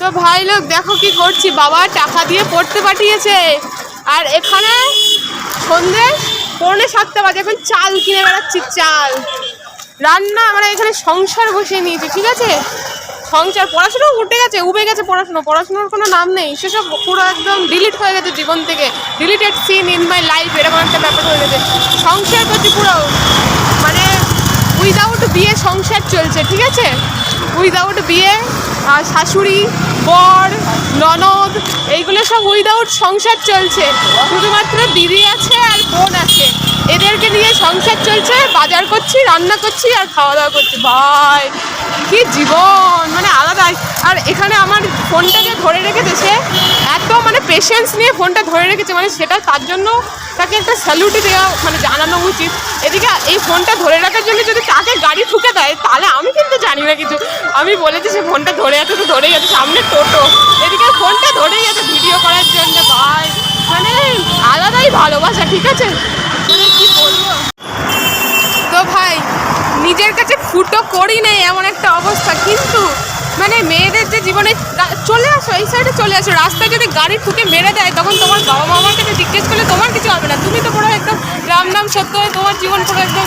তো ভাই লোক, দেখো কি করছি। বাবা টাকা দিয়ে পড়তে পাঠিয়েছে। আর এখানে সন্ধে পৌনে সাতটা বাজে, এখন চাল কিনে বেড়াচ্ছি, চাল। রান্না আমরা এখানে সংসার বসিয়ে নিয়েছি, ঠিক আছে? সংসার, পড়াশোনা উঠে গেছে, উবে গেছে পড়াশোনা। পড়াশোনার কোনো নাম নেই। সেসব পুরো একদম ডিলিট হয়ে গেছে জীবন থেকে। Deleted scene in my life এরকম একটা ব্যাপার হয়ে গেছে। সংসার করছি পুরো মানে উইদাউট বিয়ে সংসার চলছে, ঠিক আছে? উইদাউট বিয়ে, আর শাশুড়ি, বর, ননদ, এইগুলো সব উইদাউট সংসার চলছে। শুধুমাত্র দিদি আছে আর বোন আছে। এদেরকে নিয়ে সংসার চলছে, বাজার করছি, রান্না করছি আর খাওয়া দাওয়া করছি। ভাই, কি জীবন মানে আলাদাই। আর এখানে আমার ফোনটাকে ধরে রেখেছে, সে এত মানে পেশেন্স নিয়ে ফোনটা ধরে রেখেছে মানে সেটা তার জন্য তাকে একটা স্যালুটি দেওয়া মানে জানানো উচিত। এদিকে এই ফোনটা ধরে রাখার জন্য যদি তাকে গাড়ি ঠুকে দেয়, তাহলে আমি কিন্তু জানি না কিছু। আমি বলেছি সে ফোনটা ধরে আছে তো ধরেই আছে, সামনে টোটো। এদিকে ফোনটা ধরেই আছে ভিডিও করার জন্য, ভাই। মানে আলাদাই ভালোবাসা, ঠিক আছে? মানে কি তো ভাই, নিজের কাছে ফুটো করি নেই, এমন একটা অবস্থা। কিন্তু মানে মেয়েদের যে জীবনে চলে আসো, এই সাইডে চলে আসো। রাস্তায় যদি গাড়ি ঠুকে মেরে দেয়, তখন তোমার বাবা মামার কাছে জিজ্ঞেস করলে তোমার কিছু হবে না। তুমি তো পুরো একদম রাম নাম সত্য হয়ে তোমার জীবন পুরো একদম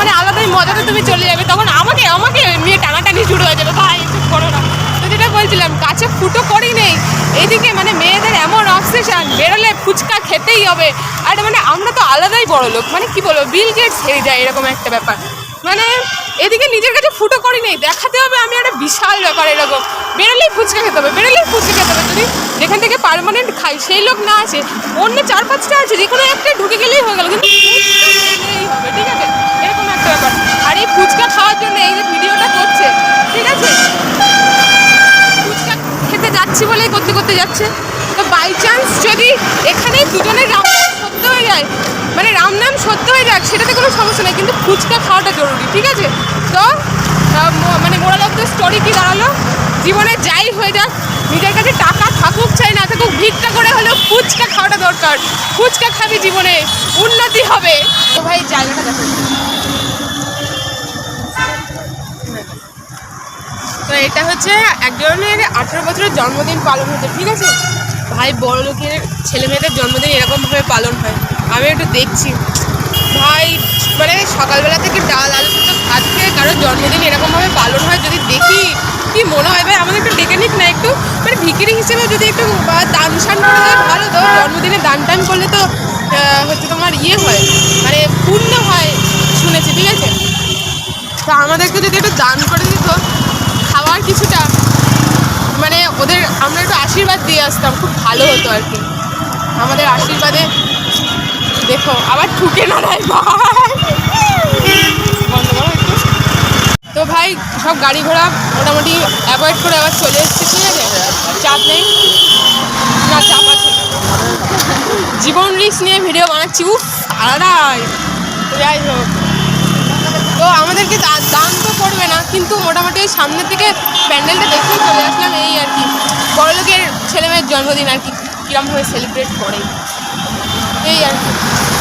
মানে আলাদাই মজাতে তুমি চলে যাবে। তখন আমাকে আমাকে নিয়ে টানাটানি শুরু হয়ে যাবে। ভাই চুপ করো না। তো যেটা বলছিলাম কাছে ফুটো করি নেই। এদিকে মানে মেয়েদের এমন অবসেশন বেরোলে ফুচকা খেতেই হবে। আর মানে আমরা তো আলাদাই বড় লোক মানে কি বলব বিল গেটস হেরে যায় এরকম একটা ব্যাপার। মানে এদিকে নিজের কাছে ফুটো করি নেই, দেখাতে হবে আমি বিশাল ব্যাপার এরকম বেরোলেই ফুচকা খেতে হবে, বেরোলেই ফুচকা খেতে হবে। যদি যেখান থেকে পার্মানেন্ট খাই, সেই লোক না আছে অন্য চার পাঁচটা আছে, যে কোনো একটা ঢুকে গেলেই হয়ে গেল। কিন্তু ঠিক আছে? এরকম একটা ব্যাপার। আর এই ফুচকা খাওয়ার জন্য এই যে ভিডিওটা করছে, ঠিক আছে? ফুচকা খেতে যাচ্ছি বলেই করতে করতে যাচ্ছে। তো বাই চান্স যদি এখানে দুজনের রাম সত্য হয়ে যায় মানে রাম নাম সত্য হয়ে যাক, সেটাতে কোনো সমস্যা নেই। কিন্তু ফুচকা খাওয়াটা জরুরি, ঠিক আছে? তো মোরাল স্টোরি কি দাঁড়াল? জীবনে যাই হয়ে যাক, নিজের কাছে টাকা থাকুক চাই না থাকুক, ভিক্ষা করে হলেও ফুচকা খাওয়াটা দরকার। ফুচকা খাবি জীবনে, উন্নতি হবে। তো ভাই, জায়গাটা দেখো। তো এটা হচ্ছে একজনের আঠেরো বছরের জন্মদিন পালন হচ্ছে ঠিক আছে? ভাই, বড় লোকের ছেলে মেয়েদের জন্মদিন এরকমভাবে পালন হয়। আমি একটু দেখছি। ভাই মানে সকালবেলা থেকে ডাল, আলু সেদ্ধ কারোর জন্মদিন এরকমভাবে পালন হয় যদি দেখি, কি মনে হয় ভাই? আমাদের একটু ডেকে নিক না একটু। মানে ভিকিরি হিসেবে যদি একটু দান সান করে দেয় ভালো, তো জন্মদিনে দান টান করলে তো হচ্ছে তোমার ইয়ে হয় মানে পূর্ণ হয়, শুনেছি, ঠিক আছে? তো আমাদেরকে যদি একটু দান করে দিত, খাওয়ার কিছুটা মানে ওদের, আমরা একটু আশীর্বাদ দিয়ে আসতাম, খুব ভালো হতো আর কি। আমাদের আশীর্বাদে, দেখো, আবার ঠুকে না ভাই। তো ভাই, সব গাড়ি ঘোড়া মোটামুটি অ্যাভয়েড করে আবার চলে এসেছি, ঠিক আছে? চাপ নেই। না, চাপ আছে। জীবন রিস্ক নিয়ে ভিডিও বানাচ্ছি, উফ, আলাদাই। যাই হোক। তো আমাদেরকে দা- দান তো করবে না, কিন্তু মোটামুটি সামনের থেকে প্যান্ডেলটা দেখেই চলে আসলাম, এই আর কি। বড়লোকের ছেলেমেয়ের জন্মদিন আর কি কীরমভাবে সেলিব্রেট করে। এই আর কি।